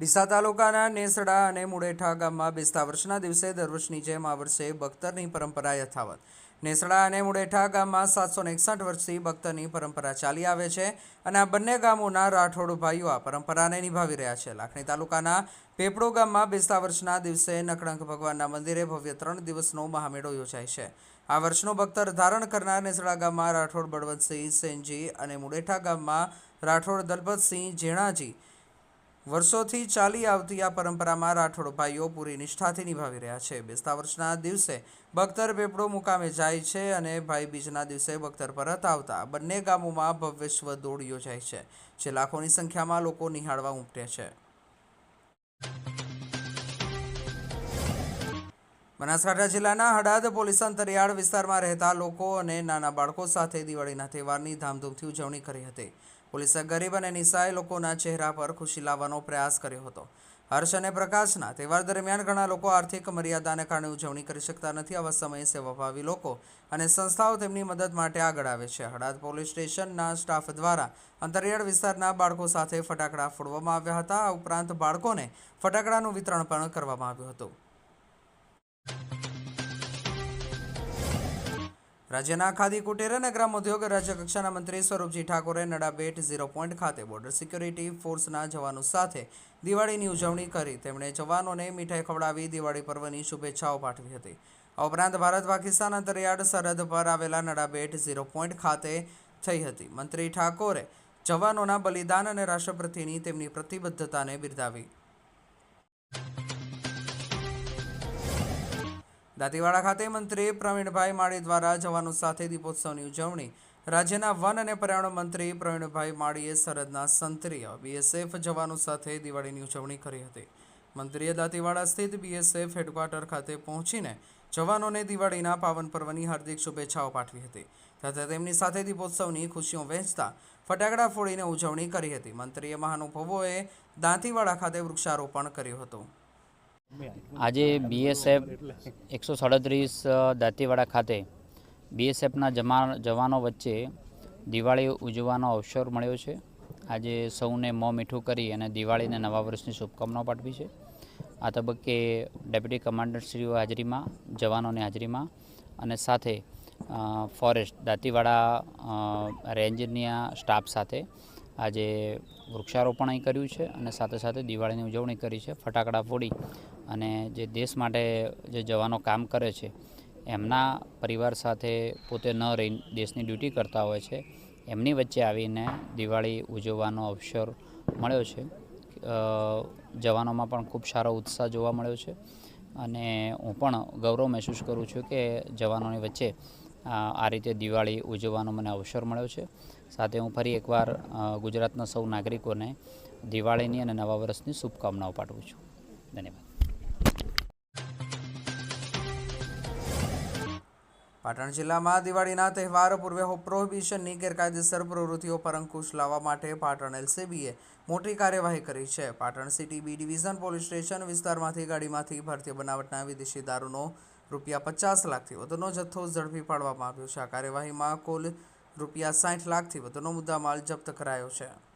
ડીસા તાલુકાના નેસડા અને મુડેઠા ગામમાં બેસતા વર્ષના દિવસે દર વર્ષની જેમ આ વર્ષે બખ્તરની પરંપરા યથાવત. નેસડા અને મુડેઠા ગામમાં સાતસો એકસઠ વર્ષથી બખ્તરની પરંપરા ચાલી આવે છે અને આ બંને ગામોના રાઠોડ ભાઈઓ આ પરંપરાને નિભાવી રહ્યા છે. લાખણી તાલુકાના પેપડો ગામમાં બેસતા વર્ષના દિવસે નકળંક ભગવાનના મંદિરે ભવ્ય ત્રણ દિવસનો મહામેળો યોજાય છે. આ વર્ષનો બખ્તર ધારણ કરનાર નેસડા ગામમાં રાઠોડ બળવંતસિંહ સેનજી અને મુડેઠા ગામમાં રાઠોડ દલપતસિંહ ઝેણાજી વર્ષોથી ચાલી આવતી આ પરંપરામાં રાઠોડ ભાઈઓ પૂરી નિષ્ઠાથી નિભાવી રહ્યા છે. બેસતા વર્ષના દિવસે બખ્તર પેપડો મુકામે જાય છે અને ભાઈ બીજના દિવસે બખ્તર પરત આવતા બંને ગામોમાં ભવ્ય દોડ યોજાય છે, જે લાખોની સંખ્યામાં લોકો નિહાળવા ઉમટે છે. બનાસકાંઠા જિલ્લાના હડાદ પોલીસ અંતરિયાળ વિસ્તારમાં રહેતા લોકો અને નાના બાળકો સાથે દિવાળીના તહેવારની ધામધૂમથી ઉજવણી કરી હતી. પોલીસે ગરીબ અને નિશાય લોકોના ચહેરા પર ખુશી લાવવાનો પ્રયાસ કર્યો હતો. હર્ષ અને પ્રકાશના તહેવાર દરમિયાન ઘણા લોકો આર્થિક મર્યાદાને કારણે ઉજવણી કરી શકતા નથી. આવા સમયે સેવાભાવી લોકો અને સંસ્થાઓ તેમની મદદ માટે આગળ આવે છે. હડાદ પોલીસ સ્ટેશનના સ્ટાફ દ્વારા અંતરિયાળ વિસ્તારના બાળકો સાથે ફટાકડા ફોડવામાં આવ્યા હતા. આ ઉપરાંત બાળકોને ફટાકડાનું વિતરણ પણ કરવામાં આવ્યું હતું. રાજ્યના ખાદી કુટીર અને ગ્રામોદ્યોગ રાજ્યકક્ષાના મંત્રી સ્વરૂપજી ઠાકોરે નડાબેટ ઝીરો પોઈન્ટ ખાતે બોર્ડર સિક્યોરિટી ફોર્સના જવાનો સાથે દિવાળીની ઉજવણી કરી. તેમણે જવાનોને મીઠાઈ ખવડાવી દિવાળી પર્વની શુભેચ્છાઓ પાઠવી હતી. આ ઉપરાંત ભારત પાકિસ્તાન અંતરિયાળ સરહદ પર આવેલા નડાબેટ ઝીરો પોઈન્ટ ખાતે થઈ હતી. મંત્રી ઠાકોરે જવાનોના બલિદાન અને રાષ્ટ્રપ્રતિની તેમની પ્રતિબદ્ધતાને બિરદાવી દાંતીવાડા ખાતે મંત્રી પ્રવીણભાઈ માળી દ્વારા જવાનો સાથે દીપોત્સવની ઉજવણી. રાજ્યના વન અને પર્યાવરણ મંત્રી પ્રવીણભાઈ માળીએ સરહદના સંત્રીય બીએસએફ જવાનો સાથે દિવાળીની ઉજવણી કરી હતી. મંત્રીએ દાંતીવાડા સ્થિત બીએસએફ હેડક્વાર્ટર ખાતે પહોંચીને જવાનોને દિવાળીના પાવન પર્વની હાર્દિક શુભેચ્છાઓ પાઠવી હતી. તથા તેમની સાથે દીપોત્સવની ખુશીઓ વહેંચતા ફટાકડા ફોડીને ઉજવણી કરી હતી. મંત્રીએ મહાનુભાવોએ દાંતીવાડા ખાતે વૃક્ષારોપણ કર્યું હતું. આજે બીએસએફ એકસો સાડત્રીસ દાંતીવાડા ખાતે બીએસએફના જમા જવાનો વચ્ચે દિવાળી ઉજવવાનો અવસર મળ્યો છે. આજે સૌને મોં મીઠું કરી અને દિવાળીને નવા વર્ષની શુભકામનાઓ પાઠવી છે. આ તબક્કે ડેપ્યુટી કમાન્ડરશ્રીઓ હાજરીમાં, જવાનોની હાજરીમાં અને સાથે ફોરેસ્ટ, દાંતીવાડા રેન્જના સ્ટાફ સાથે આજે વૃક્ષારોપણ અહીં કર્યું છે અને સાથે સાથે દિવાળીની ઉજવણી કરી છે, ફટાકડા ફોડી અને જે દેશ માટે જે જવાનો કામ કરે છે, એમના પરિવાર સાથે પોતે ન રહી દેશની ડ્યુટી કરતા હોય છે, એમની વચ્ચે આવીને દિવાળી ઉજવવાનો અવસર મળ્યો છે. જવાનોમાં પણ ખૂબ સારો ઉત્સાહ જોવા મળ્યો છે અને હું પણ ગૌરવ મહેસૂસ કરું છું કે જવાનોની વચ્ચે આ રીતે દિવાળી ઉજવવાનો મને અવસર મળ્યો છે. સાથે હું ફરી એકવાર ગુજરાતના સૌ નાગરિકોને દિવાળીની અને નવા વર્ષની શુભકામનાઓ પાઠવું છું. ધન્યવાદ. પાટણ જિલ્લામાં દિવાળીના તહેવાર પૂર્વે પ્રોહિબિશનની ગેરકાયદેસર પ્રવૃત્તિઓ પર અંકુશ લાવવા માટે પાટણ એલસીબીએ મોટી કાર્યવાહી કરી છે. Patan city B division police station વિસ્તારમાંથી ગાડીમાંથી ભારતીય બનાવટના વિદેશી દારૂનો રૂપિયા પચાસ લાખથી વધુનો જથ્થો ઝડપી પાડવામાં આવ્યો છે. આ કાર્યવાહીમાં કુલ રૂપિયા સાઠ લાખથી વધુનો મુદ્દામાલ જપ્ત કરાયો છે.